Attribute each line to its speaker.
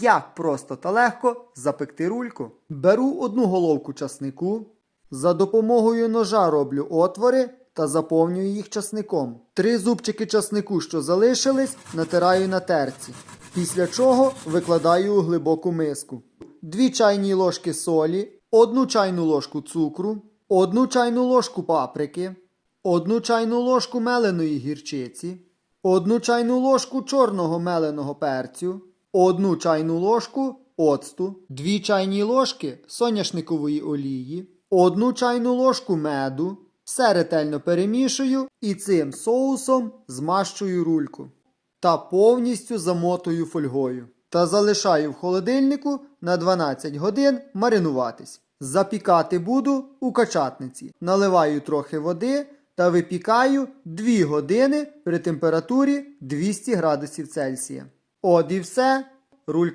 Speaker 1: Як просто та легко запекти рульку. Беру одну головку часнику. За допомогою ножа роблю отвори та заповнюю їх часником. Три зубчики часнику, що залишились, натираю на терці. Після чого викладаю у глибоку миску. Дві чайні ложки солі, одну чайну ложку цукру, одну чайну ложку паприки, одну чайну ложку меленої гірчиці, одну чайну ложку чорного меленого перцю, одну чайну ложку оцту, дві чайні ложки соняшникової олії, одну чайну ложку меду. Все ретельно перемішую і цим соусом змащую рульку та повністю замотую фольгою. Та залишаю в холодильнику на 12 годин маринуватись. Запікати буду у качатниці. Наливаю трохи води та випікаю 2 години при температурі 200 градусів Цельсія. От і все. Рулька